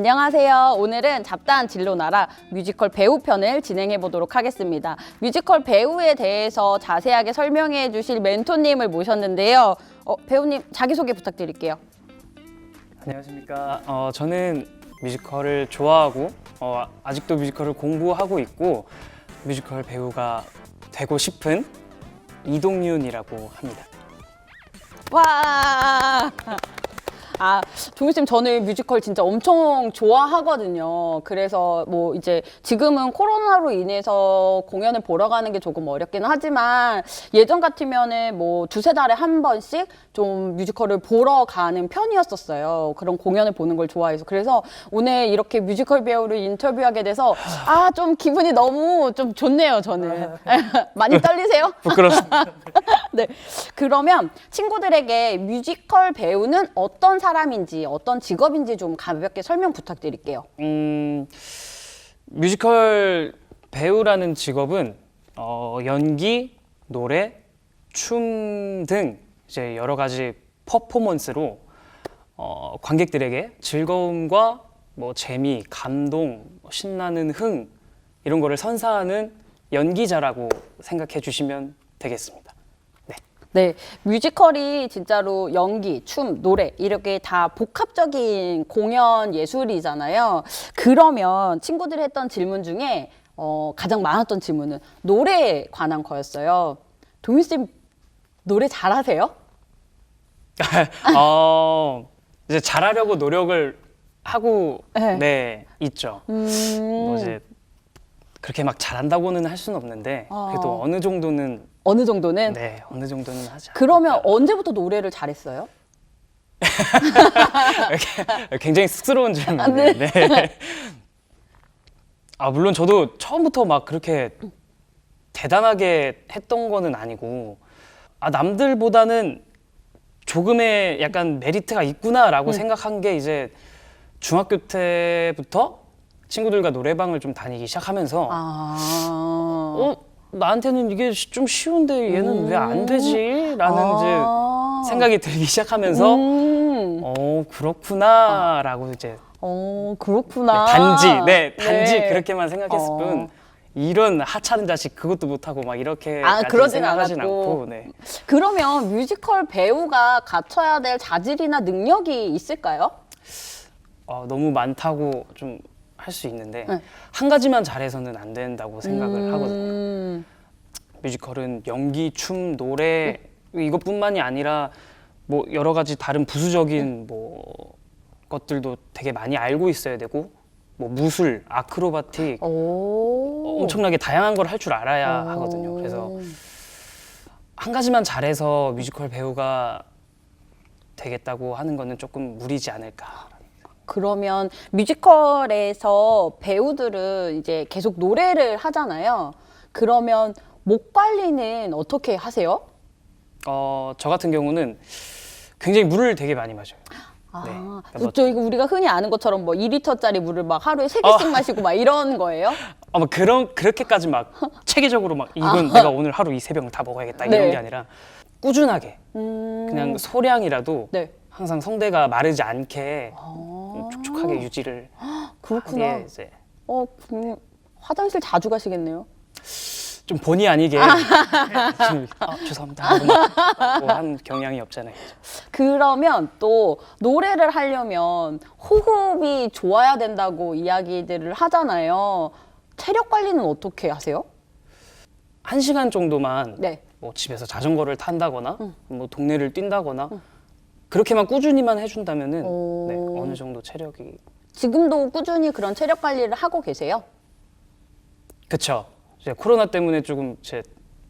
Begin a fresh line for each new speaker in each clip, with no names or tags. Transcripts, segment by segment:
안녕하세요. 오늘은 잡다한 진로 나라 뮤지컬 배우 편을 진행해 보도록 하겠습니다. 뮤지컬 배우에 대해서 자세하게 설명해 주실 멘토님을 모셨는데요. 어, 배우님 자기소개 부탁드릴게요.
안녕하십니까. 어, 저는 뮤지컬을 좋아하고 어, 아직도 뮤지컬을 공부하고 있고 뮤지컬 배우가 되고 싶은 이동윤이라고 합니다.
와! 아, 종윤쌤 저는 뮤지컬 진짜 엄청 좋아하거든요. 그래서 뭐 이제 지금은 코로나로 인해서 공연을 보러 가는 게 조금 어렵긴 하지만 예전 같으면은 뭐 두세 달에 한 번씩 좀 뮤지컬을 보러 가는 편이었었어요. 그런 공연을 보는 걸 좋아해서. 그래서 오늘 이렇게 뮤지컬 배우를 인터뷰하게 돼서 아, 좀 기분이 너무 좀 좋네요, 저는. 많이 떨리세요?
부끄럽습니다.
네. 그러면 친구들에게 뮤지컬 배우는 어떤 사람 인지, 어떤 직업인지 좀 가볍게 설명 부탁드릴게요.
음, 뮤지컬 배우라는 직업은 어, 연기, 노래, 춤 등 이제 여러 가지 퍼포먼스로 어, 관객들에게 즐거움과 뭐 재미, 감동, 신나는 흥 이런 거를 선사하는 연기자라고 생각해 주시면 되겠습니다. 네.
네. 뮤지컬이 진짜로 연기, 춤, 노래, 이렇게 다 복합적인 공연 예술이잖아요. 그러면 친구들이 했던 질문 중에 어, 가장 많았던 질문은 노래에 관한 거였어요. 동윤쌤 노래 잘하세요?
어, 이제 잘하려고 노력을 하고
네.
네, 있죠.
음.
뭐 이제 그렇게 막 잘한다고는 할 수는 없는데 그래도
어.
어느 정도는
어느 정도는?
네 어느 정도는 하죠.
그러면 언제부터 노래를 잘했어요?
굉장히 쑥스러운 질문이네요. 네. 아 물론 저도 처음부터 막 그렇게 대단하게 했던 거는 아니고 아 남들보다는 조금의 약간 메리트가 있구나라고 생각한 게 이제 중학교 때부터 친구들과 노래방을 좀 다니기 시작하면서
아.
어 나한테는 이게 시- 좀 쉬운데 얘는 왜 안 되지? 라는
아.
이제 생각이 들기 시작하면서
음.
어 그렇구나라고 이제
어,
네,
그렇구나.
단지 네 단지
네.
그렇게만 생각했을
어.
뿐 이런 하찮은 자식 그것도 못하고 막 이렇게
아, 그러진
생각하진
않았고.
않고 네.
그러면 뮤지컬 배우가 갖춰야 될 자질이나 능력이 있을까요?
어, 너무 많다고 좀 할 수 있는데
네.
한 가지만 잘해서는 안 된다고 생각을 하거든요.
음.
뮤지컬은 연기, 춤, 노래 이것뿐만이 아니라 뭐 여러 가지 다른 부수적인 뭐 것들도 되게 많이 알고 있어야 되고 뭐 무술, 아크로바틱
오.
엄청나게 다양한 걸 할 줄 알아야 하거든요. 그래서 한 가지만 잘해서 뮤지컬 배우가 되겠다고 하는 거는 조금 무리지 않을까.
그러면 뮤지컬에서 배우들은 이제 계속 노래를 하잖아요. 그러면 목 관리는 어떻게 하세요?
어, 저 같은 경우는 굉장히 물을 되게 많이 마셔요.
아,
네. 그러니까 뭐-
저 이거 우리가 흔히 아는 것처럼 뭐 2리터짜리 물을 막 하루에 세 개씩
어.
마시고 막 이런 거예요?
아마 그런 그렇게까지 막 체계적으로 막 이건 내가 오늘 하루 이 세 병을 다 먹어야겠다 이런
아. 네.
게 아니라 꾸준하게
음.
그냥 소량이라도
네.
항상 성대가 마르지 않게
아.
좀 촉촉하게 유지를
그렇구나.
하게 이제
어, 음, 화장실 자주 가시겠네요.
좀 본의 아니게 좀, 아, 죄송합니다 하고 뭐한 경향이 없잖아요.
그러면 또 노래를 하려면 호흡이 좋아야 된다고 이야기들을 하잖아요. 체력 관리는 어떻게 하세요?
한 시간 정도만
네.
뭐 집에서 자전거를 탄다거나 뭐 동네를 뛴다거나 그렇게만 꾸준히만 해준다면은
오.
네, 어느 정도 체력이
지금도 꾸준히 그런 체력 관리를 하고 계세요?
그쵸. 이제 코로나 때문에 조금 제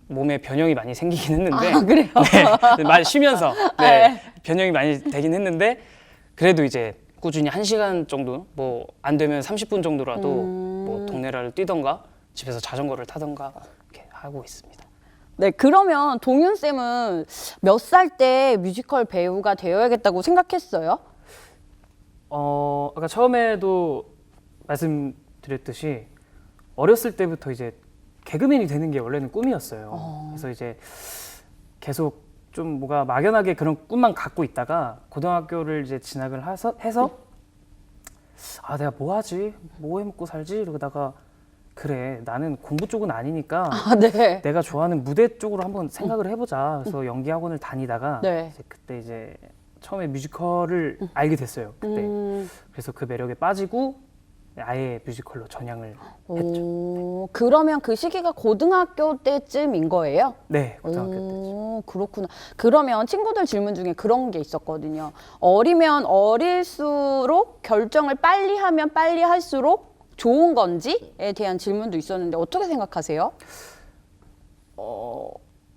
몸에 변형이 많이 생기긴 했는데.
아, 그래요?
네, 많이 쉬면서 네, 변형이 많이 되긴 했는데 그래도 이제 꾸준히 한 시간 정도 뭐 안 되면 30분 정도라도
음.
뭐 동네를 뛰던가 집에서 자전거를 타던가 이렇게 하고 있습니다.
네, 그러면 동윤 쌤은 몇 살 때 뮤지컬 배우가 되어야겠다고 생각했어요?
어, 아까 처음에도 말씀드렸듯이 어렸을 때부터 이제 개그맨이 되는 게 원래는 꿈이었어요. 그래서 이제 계속 좀 뭐가 막연하게 그런 꿈만 갖고 있다가 고등학교를 이제 진학을 해서, 해서 아 내가 뭐 하지? 뭐 해 먹고 살지? 이러다가 그래 나는 공부 쪽은 아니니까
아, 네.
내가 좋아하는 무대 쪽으로 한번 생각을 해보자. 그래서 연기 학원을 다니다가
네.
이제 그때 이제 처음에 뮤지컬을 알게 됐어요. 그때
음,
그래서 그 매력에 빠지고 아예 뮤지컬로 전향을 했죠.
오, 그러면 그 시기가 고등학교 때쯤인 거예요?
네, 고등학교 때.
오, 그렇구나. 그러면 친구들 질문 중에 그런 게 있었거든요. 어리면 어릴수록 결정을 빨리 하면 빨리 할수록 좋은 건지에 대한 질문도 있었는데 어떻게 생각하세요?
어,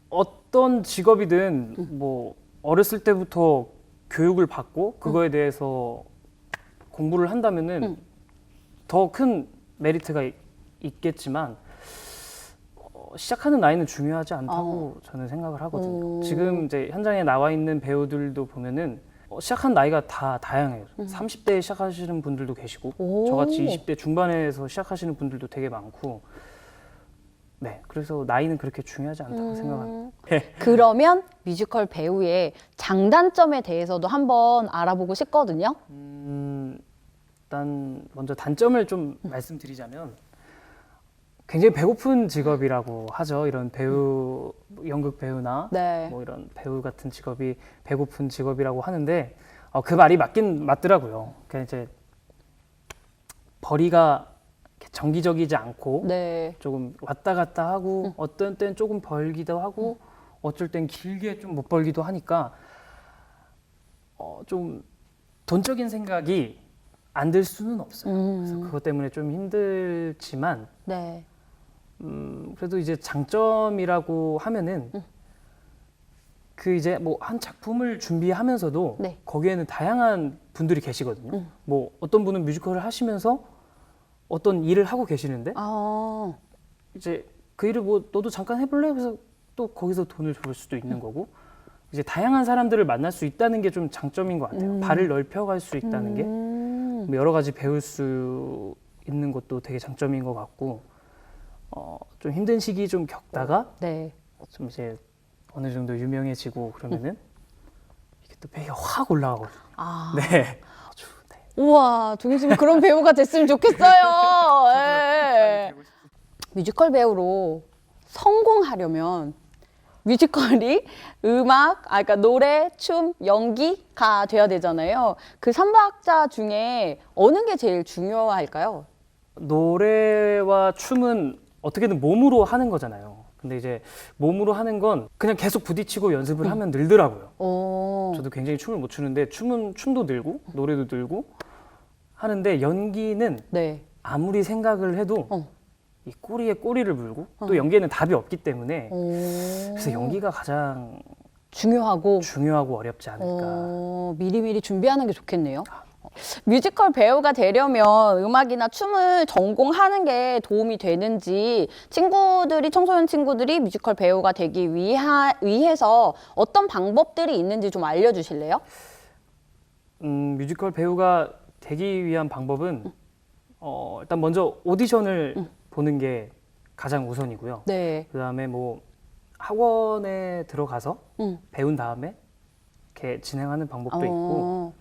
어떤 직업이든 뭐 어렸을 때부터 교육을 받고 그거에 대해서 공부를 한다면은
음.
더 큰 메리트가 이- 있겠지만 어, 시작하는 나이는 중요하지 않다고 저는 생각을 하거든요.
오.
지금 이제 현장에 나와 있는 배우들도 보면은 어, 시작한 나이가 다 다양해요. 30대에 시작하시는 분들도 계시고
음. 오.
저같이 20대 중반에서 시작하시는 분들도 되게 많고 네 그래서 나이는 그렇게 중요하지 않다고
음.
생각합니다.
그러면 뮤지컬 배우의 장단점에 대해서도 한번 알아보고 싶거든요.
음, 일단 먼저 단점을 좀 말씀드리자면 굉장히 배고픈 직업이라고 하죠. 이런 배우 연극 배우나
네.
뭐 이런 배우 같은 직업이 배고픈 직업이라고 하는데 어, 그 말이 맞긴 맞더라고요. 그러니까 이제 벌이가 정기적이지 않고
네.
조금 왔다 갔다 하고 어떤 땐 조금 벌기도 하고 어쩔 땐 길게 좀 못 벌기도 하니까 어, 좀 돈적인 생각이 안 들 수는 없어요. 그래서
음,
그것 때문에 좀 힘들지만
네.
음, 그래도 이제 장점이라고 하면은 그 이제 뭐 한 작품을 준비하면서도
네.
거기에는 다양한 분들이 계시거든요.
음.
뭐 어떤 분은 뮤지컬을 하시면서 어떤 일을 하고 계시는데
아,
이제 그 일을 뭐 너도 잠깐 해볼래? 그래서 또 거기서 돈을 벌 수도 있는 거고 이제 다양한 사람들을 만날 수 있다는 게 좀 장점인 것 같아요.
음.
발을 넓혀갈 수 있다는 게
음,
뭐 여러 가지 배울 수 있는 것도 되게 장점인 것 같고 어, 좀 힘든 시기 좀 겪다가
네.
좀 이제 어느 정도 유명해지고 그러면은 이게 또 배가 확 올라가거든요.
아,
네. 아주 네.
우와, 종윤 그런 배우가 됐으면 좋겠어요. 예. 뮤지컬 배우로 성공하려면 뮤지컬이 음악, 아, 그러니까 노래, 춤, 연기가 돼야 되잖아요. 그 삼박자 중에 어느 게 제일 중요할까요?
노래와 춤은 어떻게든 몸으로 하는 거잖아요. 근데 이제 몸으로 하는 건 그냥 계속 부딪히고 연습을 하면 늘더라고요.
오,
저도 굉장히 춤을 못 추는데 춤은 춤도 늘고 노래도 늘고 하는데 연기는
네.
아무리 생각을 해도
어.
이 꼬리에 꼬리를 물고 또 연기에는 답이 없기 때문에
오.
그래서 연기가 가장
중요하고
중요하고 어렵지 않을까.
어, 미리미리 준비하는 게 좋겠네요. 뮤지컬 배우가 되려면 음악이나 춤을 전공하는 게 도움이 되는지 친구들이 청소년 친구들이 뮤지컬 배우가 되기 위하, 위해서 어떤 방법들이 있는지 좀 알려주실래요?
음, 뮤지컬 배우가 되기 위한 방법은 어, 일단 먼저 오디션을 보는 게 가장 우선이고요.
네.
그다음에 뭐 학원에 들어가서
음.
배운 다음에 이렇게 진행하는 방법도 있고
어,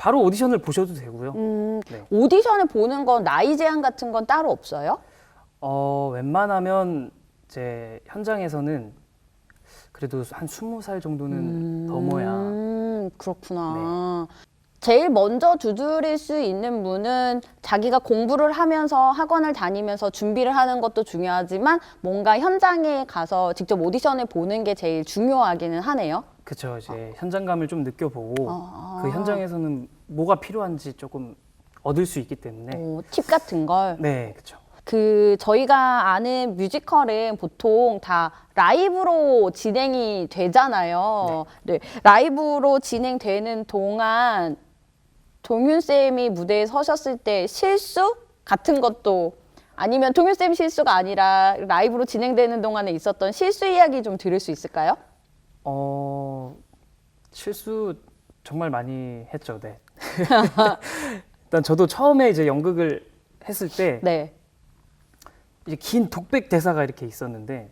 바로 오디션을 보셔도 되고요.
음,
네.
오디션을 보는 건 나이 제한 같은 건 따로 없어요?
어, 웬만하면 이제 현장에서는 그래도 한 스무 살 정도는 넘어야
음, 그렇구나. 제일 먼저 두드릴 수 있는 분은 자기가 공부를 하면서 학원을 다니면서 준비를 하는 것도 중요하지만 뭔가 현장에 가서 직접 오디션을 보는 게 제일 중요하기는 하네요.
그쵸 이제 현장감을 좀 느껴보고
아.
그 현장에서는 뭐가 필요한지 조금 얻을 수 있기 때문에
어, 팁 같은 걸.
네 그쵸
그 저희가 아는 뮤지컬은 보통 다 라이브로 진행이 되잖아요. 네. 라이브로 진행되는 동안 동윤 쌤이 무대에 서셨을 때 실수 같은 것도 아니면 동윤 쌤 실수가 아니라 라이브로 진행되는 동안에 있었던 실수 이야기 좀 들을 수 있을까요?
어 실수 정말 많이 했죠 네 일단 저도 처음에 이제 연극을 했을 때
네.
이제 긴 독백 대사가 이렇게 있었는데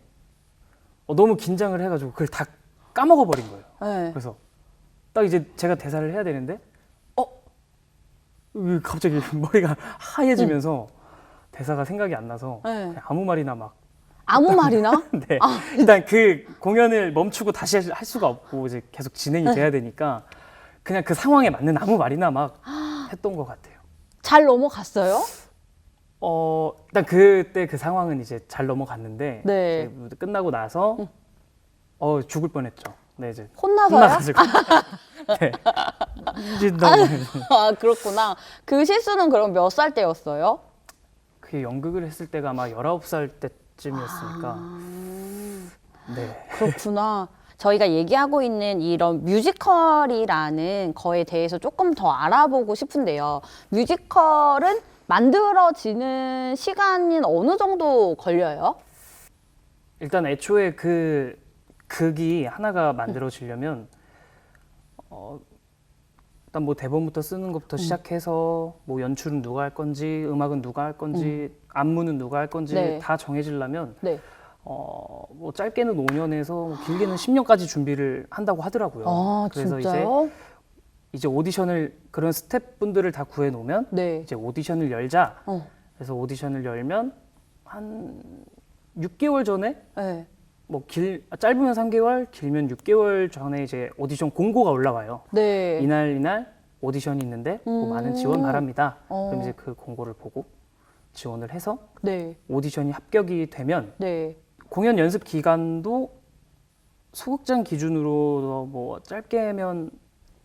어, 너무 긴장을 해가지고 그걸 다 까먹어 버린 거예요
네.
그래서 딱 이제 제가 대사를 해야 되는데 어 으, 갑자기 머리가 하얘지면서 대사가 생각이 안 나서
네.
그냥 아무 말이나 막
아무 말이나?
네. 일단 그 공연을 멈추고 다시 할- 할 수가 없고 이제 계속 진행이
네.
돼야 되니까 그냥 그 상황에 맞는 아무 말이나 막 했던 것 같아요.
잘 넘어갔어요?
어 일단 그때 그 상황은 이제 잘 넘어갔는데
네.
이제 무대 끝나고 나서 어 죽을 뻔했죠. 네 이제
혼나서요?
혼나가지고 네. 이제 너무
아, 그렇구나. 그 실수는 그럼 몇 살 때였어요?
그게 연극을 했을 때가 아마 19살 때 쯤이었으니까
아.
네.
그렇구나. 저희가 얘기하고 있는 이런 뮤지컬이라는 거에 대해서 조금 더 알아보고 싶은데요. 뮤지컬은 만들어지는 시간이 어느 정도 걸려요?
일단 애초에 그 극이 하나가 만들어지려면 어 일단 뭐 대본부터 쓰는 것부터 시작해서 뭐 연출은 누가 할 건지 음악은 누가 할 건지 안무는 누가 할 건지
네.
다 정해지려면
네.
어 뭐 짧게는 5년에서 뭐 길게는 10년까지 준비를 한다고 하더라고요.
아,
그래서
진짜요?
이제 이제 오디션을 그런 스태프분들을 다 구해 놓으면
네.
이제 오디션을 열자.
어.
그래서 오디션을 열면 한 6개월 전에
네.
뭐길 짧으면 3개월, 길면 6개월 전에 이제 오디션 공고가 올라와요.
네.
이날 이날 오디션이 있는데 뭐
음.
많은 지원 바랍니다.
어.
그럼 이제 그 공고를 보고 지원을 해서
네.
오디션이 합격이 되면
네.
공연 연습 기간도 소극장 기준으로 뭐 짧게면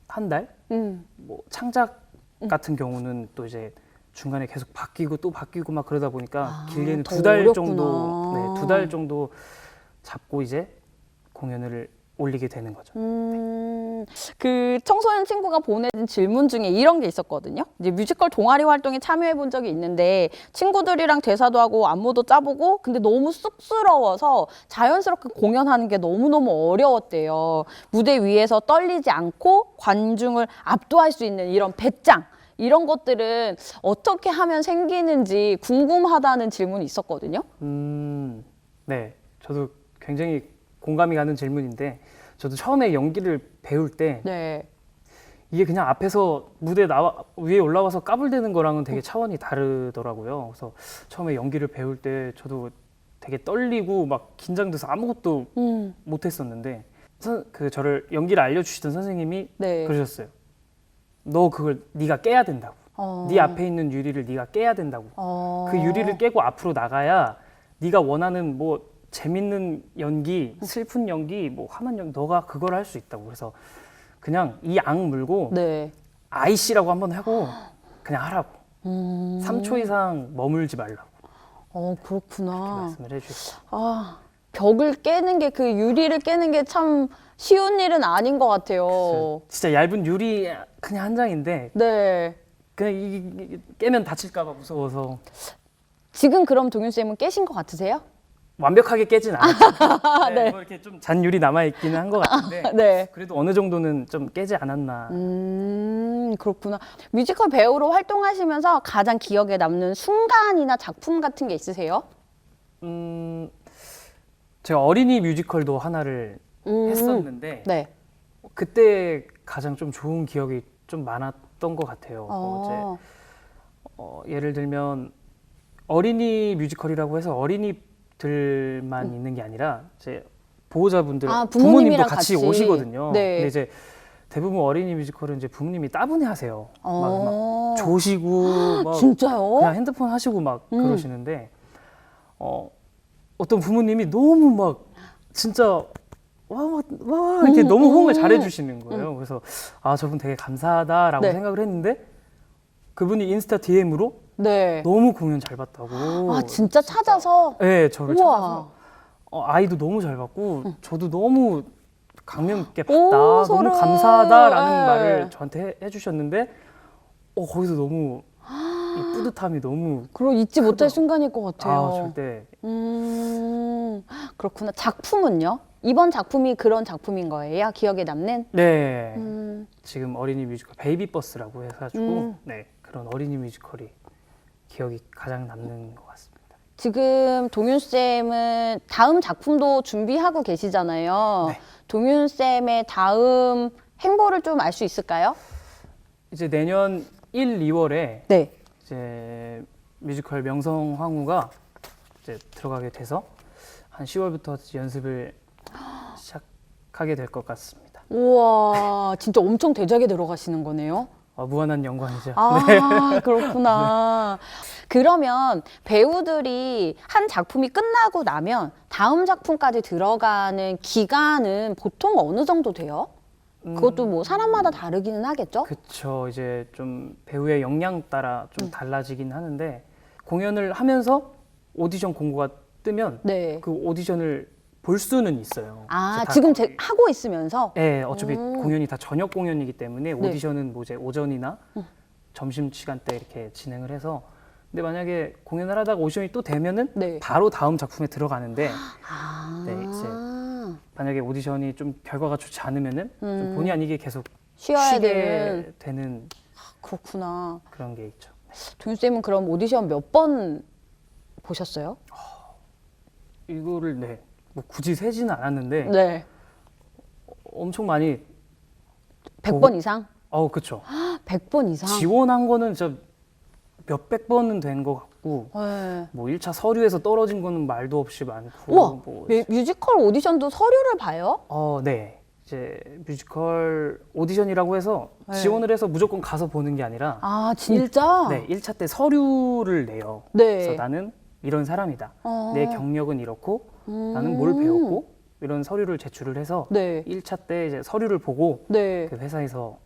한 달,
음.
뭐 창작 같은 경우는 또 이제 중간에 계속 바뀌고 또 바뀌고 막 그러다 보니까
아,
길게는 더두 달. 정도, 네, 두 달 정도 잡고 이제 공연을 올리게 되는 거죠.
음, 그 청소년 친구가 보내준 질문 중에 이런 게 있었거든요. 이제 뮤지컬 동아리 활동에 참여해 본 적이 있는데 친구들이랑 대사도 하고 안무도 짜보고 근데 너무 쑥스러워서 자연스럽게 공연하는 게 너무너무 어려웠대요. 무대 위에서 떨리지 않고 관중을 압도할 수 있는 이런 배짱 이런 것들은 어떻게 하면 생기는지 궁금하다는 질문이 있었거든요.
음, 네, 저도 굉장히 공감이 가는 질문인데 저도 처음에 연기를 배울 때
네.
이게 그냥 앞에서 무대 나와 위에 올라와서 까불대는 거랑은 되게 차원이 다르더라고요. 그래서 처음에 연기를 배울 때 저도 되게 떨리고 막 긴장돼서 아무것도
음,
못했었는데 선, 그 저를 연기를 알려주시던 선생님이
네.
그러셨어요. 너 그걸 네가 깨야 된다고.
어.
네 앞에 있는 유리를 네가 깨야 된다고.
어.
그 유리를 깨고 앞으로 나가야 네가 원하는 뭐 재밌는 연기, 슬픈 연기, 뭐 화난 연기 너가 그걸 할 수 있다고. 그래서 그냥 이악 물고
네.
아이씨라고 한번 하고 그냥 하라고.
음.
3초 이상 머물지 말라고
어, 그렇구나.
말씀을 해주셨어요.
아, 벽을 깨는 게 그 유리를 깨는 게 참 쉬운 일은 아닌 것 같아요.
진짜 얇은 유리 그냥 한 장인데
네.
그냥 이, 이- 깨면 다칠까 봐 무서워서
지금 그럼 동윤 쌤은 깨신 것 같으세요?
완벽하게 깨진 않았죠. 네,
네.
뭐 이렇게 좀잔 유리 남아 있기는 한 것 같은데
네.
그래도 어느 정도는 좀 깨지 않았나.
음, 그렇구나. 뮤지컬 배우로 활동하시면서 가장 기억에 남는 순간이나 작품 같은 게 있으세요?
음, 제가 어린이 뮤지컬도 하나를
음.
했었는데
네.
그때 가장 좀 좋은 기억이 좀 많았던 것 같아요. 뭐 이제
어,
어, 예를 들면 어린이 뮤지컬이라고 해서 어린이 들만 있는 게 아니라 이제 보호자분들
음. 아,
부모님도 같이,
같이.
오시거든요.
네.
근데 이제 대부분 어린이 뮤지컬은 이제 부모님이 따분해 하세요. 막, 막
어.
조시고 막
진짜요?
그냥 핸드폰 하시고 막
음.
그러시는데 어 어떤 부모님이 너무 막 진짜 와와 와, 이렇게
음,
너무 호응을
음.
잘해 주시는 거예요. 그래서 아 저분 되게 감사하다라고
네.
생각을 했는데 그분이 인스타 DM으로
네.
너무 공연 잘 봤다고.
아, 진짜 찾아서?
네, 저를
우와.
찾아서 어, 아이도 너무 잘 봤고 저도 너무 강명 깊게 봤다.
오,
너무
소름.
감사하다라는
네.
말을 저한테 해, 해주셨는데 어 거기서 너무 이 뿌듯함이 너무
그럼 잊지 못할 순간일 것 같아요.
아 절대
음, 그렇구나. 작품은요? 이번 작품이 그런 작품인 거예요? 기억에 남는?
네
음,
지금 어린이 뮤지컬 베이비 버스라고 해가지고
음.
네 그런 어린이 뮤지컬이 기억이 가장 남는 것 같습니다.
지금 동윤 쌤은 다음 작품도 준비하고 계시잖아요.
네.
동윤 쌤의 다음 행보를 좀 알 수 있을까요?
이제 내년 1, 2월에
네.
이제 뮤지컬 명성황후가 이제 들어가게 돼서 한 10월부터 연습을 시작하게 될 것 같습니다.
우와, 진짜 엄청 대작에 들어가시는 거네요.
어, 무한한 영광이죠.
아, 그렇구나. 그러면 배우들이 한 작품이 끝나고 나면 다음 작품까지 들어가는 기간은 보통 어느 정도 돼요? 그것도 뭐 사람마다 다르기는 하겠죠?
그쵸. 이제 좀 배우의 역량 따라 좀 달라지긴 하는데 공연을 하면서 오디션 공고가 뜨면
네.
그 오디션을 볼 수는 있어요.
아,
다-
지금 제, 하고 있으면서?
네, 어차피
음.
공연이 다 저녁 공연이기 때문에
네.
오디션은 뭐 이제 오전이나 점심 시간 때 이렇게 진행을 해서 근데 만약에 공연을 하다가 오디션이 또 되면은
네.
바로 다음 작품에 들어가는데
아.
네, 이제 만약에 오디션이 좀 결과가 좋지 않으면은 좀
음.
본의 아니게 계속
쉬어야
쉬게
되는.
되는
그렇구나.
그런 게 있죠.
동윤쌤은 그럼 오디션 몇 번 보셨어요?
이거를 네, 뭐 굳이 세지는 않았는데
네.
엄청 많이
100번 이상?
어 그쵸.
100번 이상?
지원한 거는 진짜 몇백 번은 된 것 같고
네.
뭐 1차 서류에서 떨어진 거는 말도 없이 많고
우와,
뭐
뮤- 뮤지컬 오디션도 서류를 봐요?
어, 네. 이제 뮤지컬 오디션이라고 해서
네.
지원을 해서 무조건 가서 보는 게 아니라
아, 진짜?
네, 1차 때 서류를 내요.
네.
그래서 나는 이런 사람이다.
어.
내 경력은 이렇고
음.
나는 뭘 배웠고 이런 서류를 제출을 해서
네.
1차 때 이제 서류를 보고
네.
그 회사에서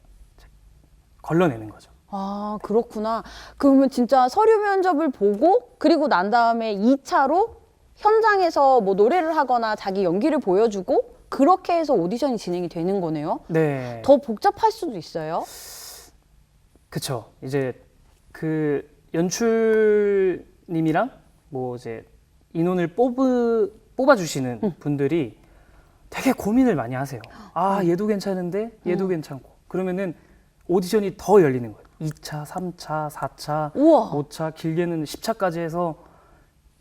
걸러내는 거죠.
아, 그렇구나. 그러면 진짜 서류 면접을 보고 그리고 난 다음에 2차로 현장에서 뭐 노래를 하거나 자기 연기를 보여주고 그렇게 해서 오디션이 진행이 되는 거네요.
네.
더 복잡할 수도 있어요.
그쵸. 이제 그 연출님이랑 뭐 이제 인원을 뽑으, 뽑아주시는 분들이 되게 고민을 많이 하세요. 아, 얘도 괜찮은데 얘도 괜찮고. 그러면은 오디션이 더 열리는 거예요. 2차, 3차, 4차,
우와.
5차, 길게는 10차까지 해서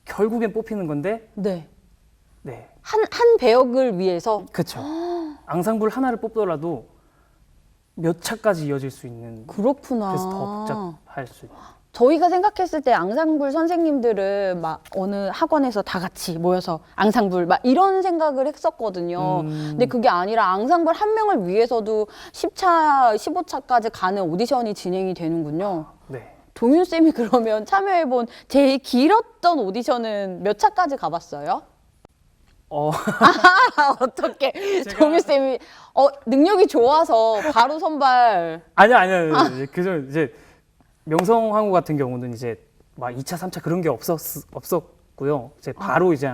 결국엔 뽑히는 건데,
네.
네.
한, 한 배역을 위해서
그쵸. 앙상블 하나를 뽑더라도 몇 차까지 이어질 수 있는
그렇구나.
그래서 더 복잡할 수 있는.
저희가 생각했을 때 앙상블 선생님들은 막 어느 학원에서 다 같이 모여서 앙상블 막 이런 생각을 했었거든요.
음.
근데 그게 아니라 앙상블 한 명을 위해서도 10차, 15차까지 가는 오디션이 진행이 되는군요.
네.
동윤 쌤이 그러면 참여해본 제일 길었던 오디션은 몇 차까지 가봤어요?
어,
아, 어떻게 동윤 쌤이 어, 능력이 좋아서 바로 선발.
아니요, 아니요. 아니요. 그저 이제 명성황후 같은 경우는 이제 막 2차, 3차 그런 게 없었 없었고요. 이제 바로 이제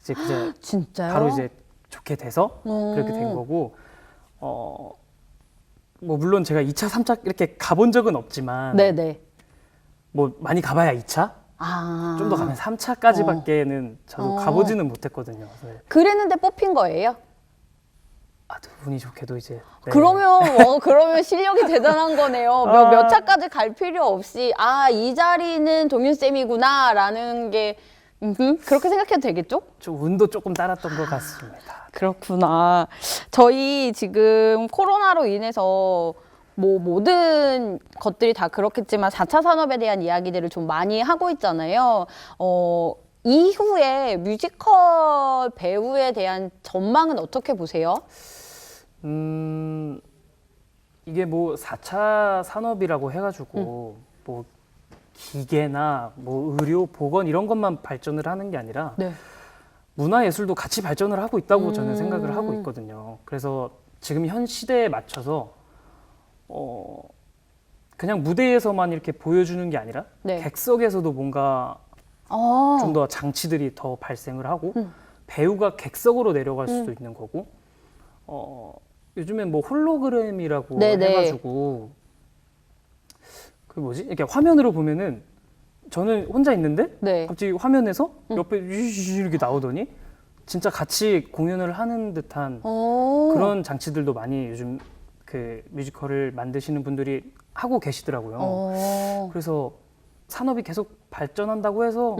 이제 그제
진짜요?
바로 이제 좋게 돼서
어.
그렇게 된 거고 어. 뭐 물론 제가 2차, 3차 이렇게 가본 적은 없지만
네네.
뭐 많이 가봐야 2차,
아.
좀 더 가면 3차까지밖에는 저도
어.
가보지는 못했거든요. 그래서
그랬는데 뽑힌 거예요?
아, 두 분이 좋게도 이제 네.
그러면 어, 그러면 실력이 대단한 거네요. 몇,
아.
몇 차까지 갈 필요 없이 아 이 자리는 동윤 쌤이구나라는 게 음흠, 그렇게 생각해도 되겠죠?
좀 운도 조금 따랐던 것 같습니다.
그렇구나. 저희 지금 코로나로 인해서 뭐 모든 것들이 다 그렇겠지만 4차 산업에 대한 이야기들을 좀 많이 하고 있잖아요. 어, 이후에 뮤지컬 배우에 대한 전망은 어떻게 보세요?
음 이게 뭐 4차 산업이라고 해가지고 뭐 기계나 뭐 의료 보건 이런 것만 발전을 하는 게 아니라
네.
문화 예술도 같이 발전을 하고 있다고 저는
음.
생각을 하고 있거든요. 그래서 지금 현 시대에 맞춰서 어 그냥 무대에서만 이렇게 보여주는 게 아니라
네.
객석에서도 뭔가
어.
좀더 장치들이 더 발생을 하고
음.
배우가 객석으로 내려갈 수도 있는 거고 어 요즘엔 뭐 홀로그램이라고
네네.
해가지고 그 뭐지 이렇게 화면으로 보면은 저는 혼자 있는데
네.
갑자기 화면에서 옆에 유유유 이렇게 나오더니 진짜 같이 공연을 하는 듯한
어.
그런 장치들도 많이 요즘 그 뮤지컬을 만드시는 분들이 하고 계시더라고요.
어.
그래서 산업이 계속 발전한다고 해서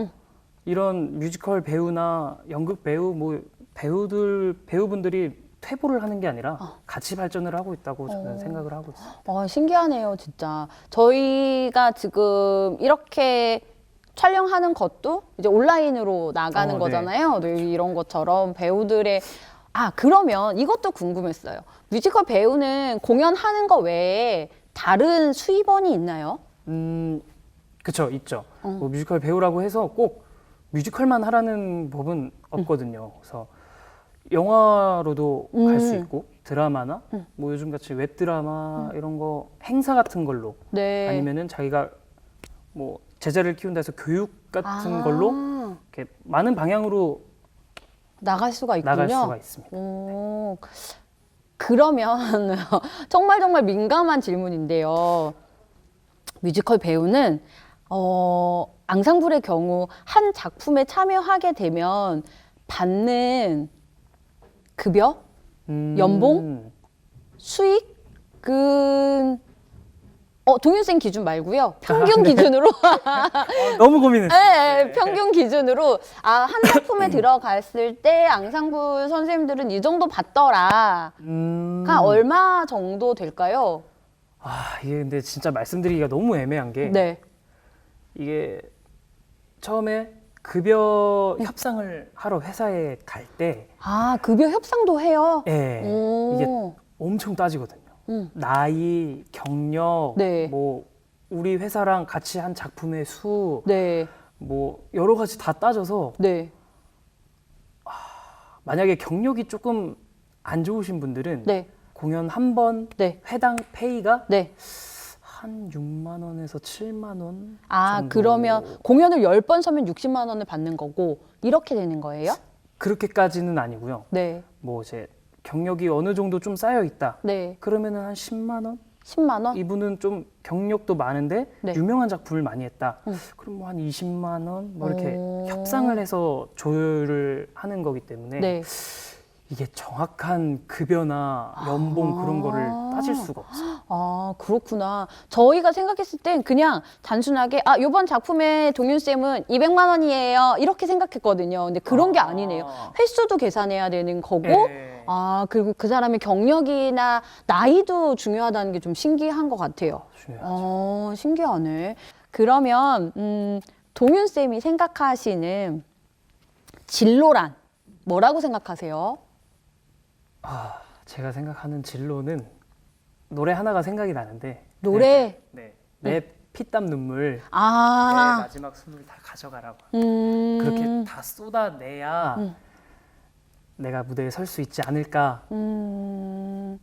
이런 뮤지컬 배우나 연극 배우 뭐 배우들 배우분들이 퇴보를 하는 게 아니라
어.
같이 발전을 하고 있다고 저는
어.
생각을 하고 있어요.
어, 신기하네요, 진짜. 저희가 지금 이렇게 촬영하는 것도 이제 온라인으로 나가는
어, 네.
거잖아요. 네, 이런 것처럼 배우들의 아 그러면 이것도 궁금했어요. 뮤지컬 배우는 공연하는 거 외에 다른 수입원이 있나요?
음, 그쵸, 있죠.
어.
뭐 뮤지컬 배우라고 해서 꼭 뮤지컬만 하라는 법은 없거든요. 그래서 영화로도 갈 수
음.
있고 드라마나
음.
뭐 요즘 같이 웹 드라마 이런 거 행사 같은 걸로
네.
아니면은 자기가 뭐 제자를 키운다 해서 교육 같은
아,
걸로 이렇게 많은 방향으로
나갈 수가 있군요.
나갈 수가 있습니다.
오, 그러면 정말 정말 민감한 질문인데요. 뮤지컬 배우는 어, 앙상블의 경우 한 작품에 참여하게 되면 받는 급여,
음,
연봉? 수익은 어, 동일생 기준 말고요. 평균 기준으로
어, 너무 고민했어요.
네, 네, 평균 기준으로 아 한 작품에 들어갔을 때 앙상블 선생님들은 이 정도 받더라.
음,
가 얼마 정도 될까요?
아 이게 근데 진짜 말씀드리기가 너무 애매한 게
네.
이게 처음에 급여 협상을 하러 회사에 갈 때
아 급여 협상도 해요.
예,
오.
이게 엄청 따지거든요.
음.
나이, 경력,
네.
뭐 우리 회사랑 같이 한 작품의 수,
네,
뭐 여러 가지 다 따져서
네,
만약에 경력이 조금 안 좋으신 분들은
네,
공연 한 번
네,
회당 페이가
네.
한 6만 원에서 7만 원.
아
정도.
그러면 공연을 10번 서면 60만 원을 받는 거고 이렇게 되는 거예요?
그렇게까지는 아니고요.
네,
뭐 이제 경력이 어느 정도 좀 쌓여 있다.
네.
그러면은 한 10만 원?
10만 원?
이분은 좀 경력도 많은데
네.
유명한 작품을 많이 했다.
음.
그럼 뭐 한 20만 원? 뭐 이렇게
오.
협상을 해서 조율을 하는 거기 때문에
네.
이게 정확한 급여나 연봉
아.
그런 거를 따질 수가 없어요.
아, 그렇구나. 저희가 생각했을 땐 그냥 단순하게, 아, 요번 작품의 동윤쌤은 200만 원이에요. 이렇게 생각했거든요. 근데 그런 게
아.
아니네요. 횟수도 계산해야 되는 거고,
네.
아, 그리고 그 사람의 경력이나 나이도 중요하다는 게 좀 신기한 것 같아요.
중요하죠.
어, 신기하네. 그러면, 음, 동윤쌤이 생각하시는 진로란 뭐라고 생각하세요?
아, 제가 생각하는 진로는 노래 하나가 생각이 나는데
노래?
네. 내 피땀 눈물 내
아,
마지막 숨을 다 가져가라고
음.
그렇게 다 쏟아내야
음.
내가 무대에 설 수 있지 않을까
음.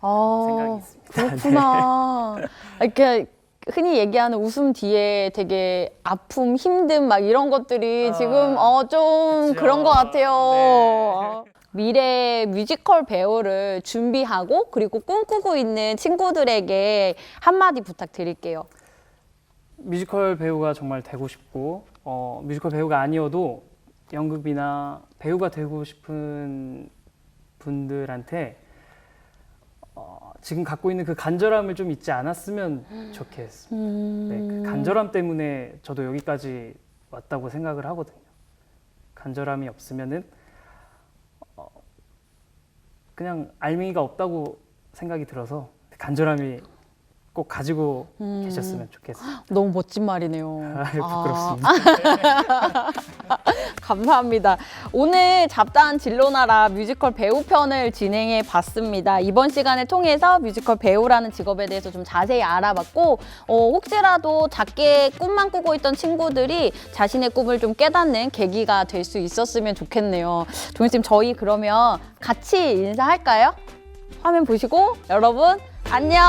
아,
생각이 있습니다.
그렇구나. 이렇게 흔히 얘기하는 웃음 뒤에 되게 아픔, 힘듦 막 이런 것들이
아,
지금 어 좀. 그런 것 같아요.
네.
어. 미래 뮤지컬 배우를 준비하고 그리고 꿈꾸고 있는 친구들에게 한마디 부탁드릴게요.
뮤지컬 배우가 정말 되고 싶고 어, 뮤지컬 배우가 아니어도 연극이나 배우가 되고 싶은 분들한테 어, 지금 갖고 있는 그 간절함을 좀 잊지 않았으면 좋겠습니다.
음.
네, 그 간절함 때문에 저도 여기까지 왔다고 생각을 하거든요. 간절함이 없으면은 어, 그냥 알맹이가 없다고 생각이 들어서 간절함이 꼭 가지고
음.
계셨으면 좋겠습니다.
너무 멋진 말이네요.
아,
아.
부끄럽습니다.
감사합니다. 오늘 잡다한 진로나라 뮤지컬 배우 편을 진행해 봤습니다. 이번 시간을 통해서 뮤지컬 배우라는 직업에 대해서 좀 자세히 알아봤고, 어, 혹시라도 작게 꿈만 꾸고 있던 친구들이 자신의 꿈을 좀 깨닫는 계기가 될 수 있었으면 좋겠네요. 동희쌤, 저희 그러면 같이 인사할까요? 화면 보시고, 여러분, 안녕.